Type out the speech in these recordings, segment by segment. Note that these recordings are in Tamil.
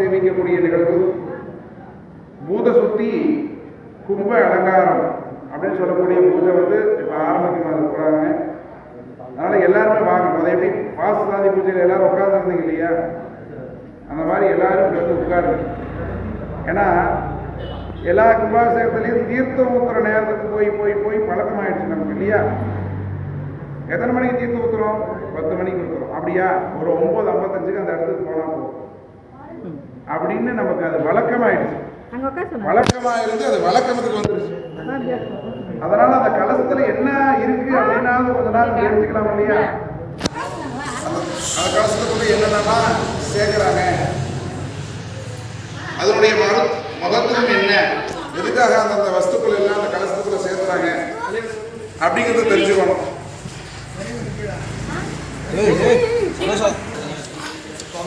சேமிக்கக்கூடிய நிகழ்வு. பூத சுத்தி கும்ப அலங்காரம் அப்படின்னு சொல்லக்கூடிய பூஜை வந்து இப்போ ஆரம்பிக்கிறாங்க போகிறாங்க அதனால எல்லாருமே வாங்கணும் அதை எப்படி பாச சாதி பூஜையில் எல்லாரும் உட்கார்ந்துருந்தீங்க இல்லையா? அந்த மாதிரி எல்லாரும் வந்து உட்காருங்க. ஏன்னா எல்லா கும்பாபிஷேகத்துலேயும் தீர்த்தம் ஊத்துற நேரத்துக்கு போய் போய் போய் பழக்கம் ஆயிடுச்சு நமக்கு இல்லையா? எத்தனை மணிக்கு தீர்த்தம் ஊத்துறோம் பத்து மணிக்கு ஊத்துறோம் அப்படியா? ஒரு ஒம்பது ஐம்பத்தஞ்சுக்கு அந்த இடத்துக்கு போனால் போகும் அப்படின்னு நமக்கு அது வழக்கமாயிடுச்சு. அங்க உட்கார சொன்னாங்க வழக்கமா இருந்து அது வழக்கத்துக்கு வந்துருச்சு. அதனால அந்த கலசத்துல என்ன இருக்கு அப்படின்னாலும் கொஞ்ச நாள் தெரிஞ்சுக்கலாம் இல்லையா? அந்த கலசத்துக்குள்ள என்னென்னலாம் சேர்க்கிறாங்க? அதனுடைய மரு மகத்துவம் என்ன? எதுக்காக அந்தந்த வஸ்துக்கள் எல்லாம் அந்த கலசத்துக்குள்ள சேர்த்துறாங்க அப்படிங்கிறத தெரிஞ்சுக்கணும்.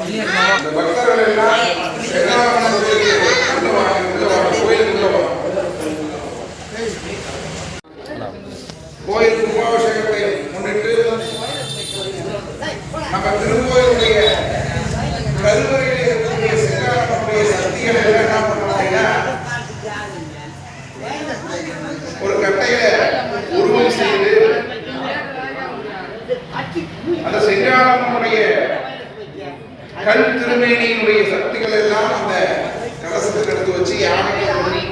அந்த பக்தர்கள் எல்லாம் கோயில் கும்பாபிஷேகத்தை முன்னிட்டு நம்ம திருக்கோயிலுடைய கருவறையில் இருக்கக்கூடிய செங்காவனுடைய சக்திகள் எல்லாம் என்ன பண்ணுவாங்கன்னா ஒரு கட்டையில உருவம் செய்து அந்த செங்காவனுடைய கண் திருமேனியினுடைய சக்திகள் எல்லாம் அந்த கலசத்துக்கு எடுத்து வச்சு யானையை பண்ணி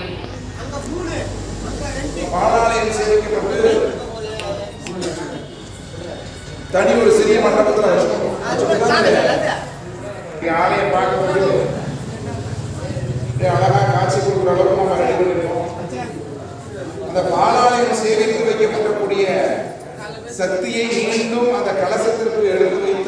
பாலாலயம் சேமிக்கப்பட்டு தனி ஒரு சிறிய மண்டபத்தில் யானையை பார்க்கும்போது அழகா காட்சி கொடுக்குற அளவுக்கு நம்ம ரெடி பண்ணிருக்கோம் அந்த பாலாலயம் சேமித்து வைக்கப்படக்கூடிய சக்தியை மீண்டும் அந்த கலசத்திற்கு எடுத்து